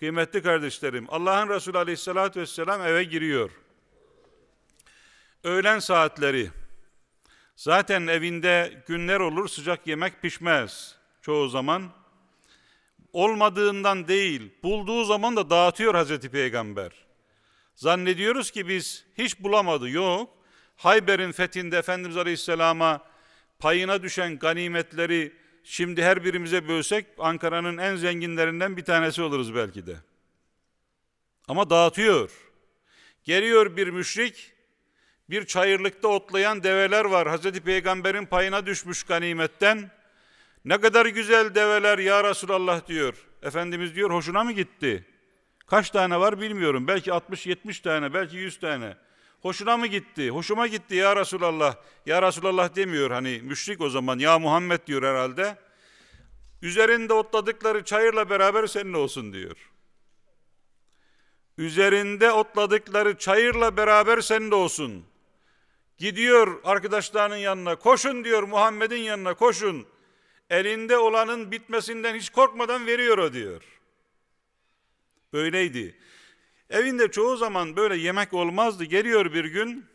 Kıymetli kardeşlerim, Allah'ın Resulü Aleyhisselatü Vesselam eve giriyor. Öğlen saatleri. Zaten evinde günler olur sıcak yemek pişmez çoğu zaman. Olmadığından değil, bulduğu zaman da dağıtıyor Hazreti Peygamber. Zannediyoruz ki biz hiç bulamadı. Yok. Hayber'in fethinde Efendimiz Aleyhisselam'a payına düşen ganimetleri şimdi her birimize bölsek Ankara'nın en zenginlerinden bir tanesi oluruz belki de. Ama dağıtıyor. Geliyor bir müşrik, bir çayırlıkta otlayan develer var. Hazreti Peygamber'in payına düşmüş ganimetten. Ne kadar güzel develer ya Resulallah diyor. Efendimiz diyor hoşuna mı gitti? Kaç tane var bilmiyorum. Belki 60-70 tane, belki 100 tane. Hoşuna mı gitti? Hoşuma gitti ya Resulallah. Ya Resulallah demiyor hani müşrik o zaman. Ya Muhammed diyor herhalde. Üzerinde otladıkları çayırla beraber senin olsun diyor. Üzerinde otladıkları çayırla beraber senin olsun. Gidiyor arkadaşlarının yanına. Koşun diyor Muhammed'in yanına koşun. Elinde olanın bitmesinden hiç korkmadan veriyor o diyor. Böyleydi. Evinde çoğu zaman böyle yemek olmazdı. Geliyor bir gün.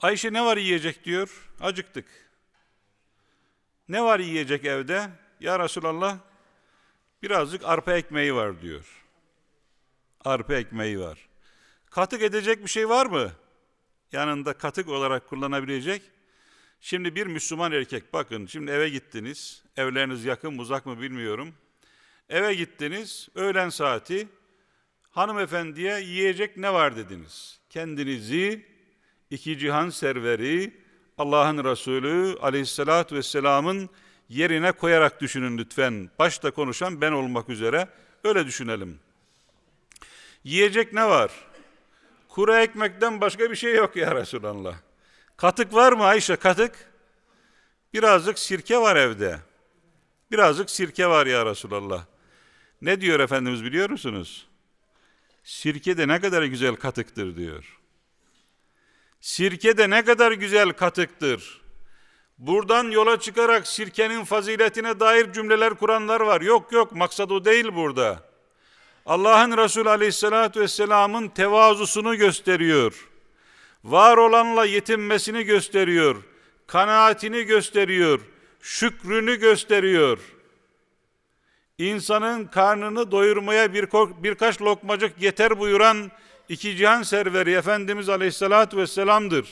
Ayşe ne var yiyecek diyor. Acıktık. Ne var yiyecek evde? Ya Resulallah birazcık arpa ekmeği var diyor. Arpa ekmeği var. Katık edecek bir şey var mı? Yanında katık olarak kullanabilecek. Şimdi bir Müslüman erkek bakın şimdi eve gittiniz. Evleriniz yakın mı uzak mı bilmiyorum. Eve gittiniz öğlen saati hanımefendiye yiyecek ne var dediniz. Kendinizi iki cihan serveri Allah'ın Resulü aleyhissalatü vesselamın yerine koyarak düşünün lütfen. Başta konuşan ben olmak üzere öyle düşünelim. Yiyecek ne var? Kuru ekmekten başka bir şey yok ya Resulallah. Katık var mı Ayşe katık? Birazcık sirke var evde. Birazcık sirke var ya Resulallah. Ne diyor Efendimiz biliyor musunuz? Sirke de ne kadar güzel katıktır diyor. Sirke de ne kadar güzel katıktır. Buradan yola çıkarak sirkenin faziletine dair cümleler kuranlar var. Yok yok maksat o değil burada. Allah'ın Resulü Aleyhisselatü Vesselam'ın tevazusunu gösteriyor. Var olanla yetinmesini gösteriyor. Kanaatini gösteriyor. Şükrünü gösteriyor. İnsanın karnını doyurmaya bir, birkaç lokmacık yeter buyuran iki cihan serveri Efendimiz Aleyhisselatü Vesselam'dır.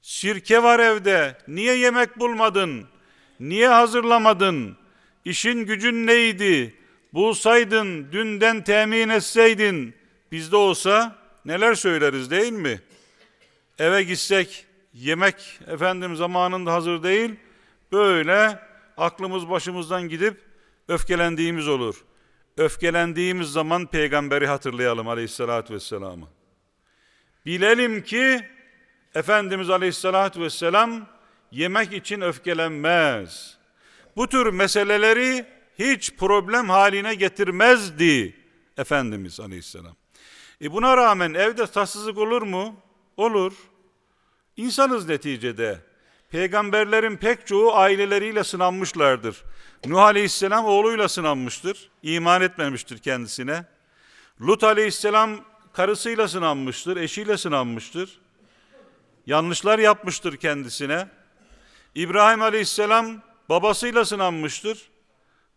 Sirke var evde. Niye yemek bulmadın? Niye hazırlamadın? İşin gücün neydi? Bulsaydın, dünden temin etseydin, bizde olsa neler söyleriz değil mi? Eve gitsek, yemek efendim zamanında hazır değil, böyle aklımız başımızdan gidip öfkelendiğimiz olur. Öfkelendiğimiz zaman peygamberi hatırlayalım aleyhissalatü vesselam'ı. Bilelim ki Efendimiz aleyhissalatü vesselam yemek için öfkelenmez. Bu tür meseleleri hiç problem haline getirmezdi Efendimiz aleyhisselam. E buna rağmen evde tatsızlık olur mu? Olur. İnsanız neticede. Peygamberlerin pek çoğu aileleriyle sınanmışlardır. Nuh Aleyhisselam oğluyla sınanmıştır. İman etmemiştir kendisine. Lut Aleyhisselam karısıyla sınanmıştır, eşiyle sınanmıştır. Yanlışlar yapmıştır kendisine. İbrahim Aleyhisselam babasıyla sınanmıştır.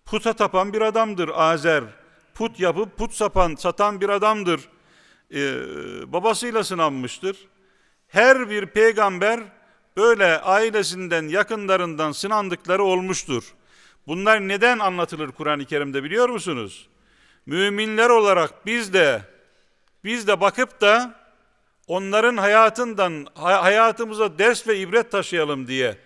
Puta tapan bir adamdır Azer. Put yapıp put sapan, satan bir adamdır. Ee, babasıyla sınanmıştır. Her bir peygamber böyle ailesinden, yakınlarından sınandıkları olmuştur. Bunlar neden anlatılır Kur'an-ı Kerim'de biliyor musunuz? Müminler olarak biz de biz de bakıp da onların hayatından hayatımıza ders ve ibret taşıyalım diye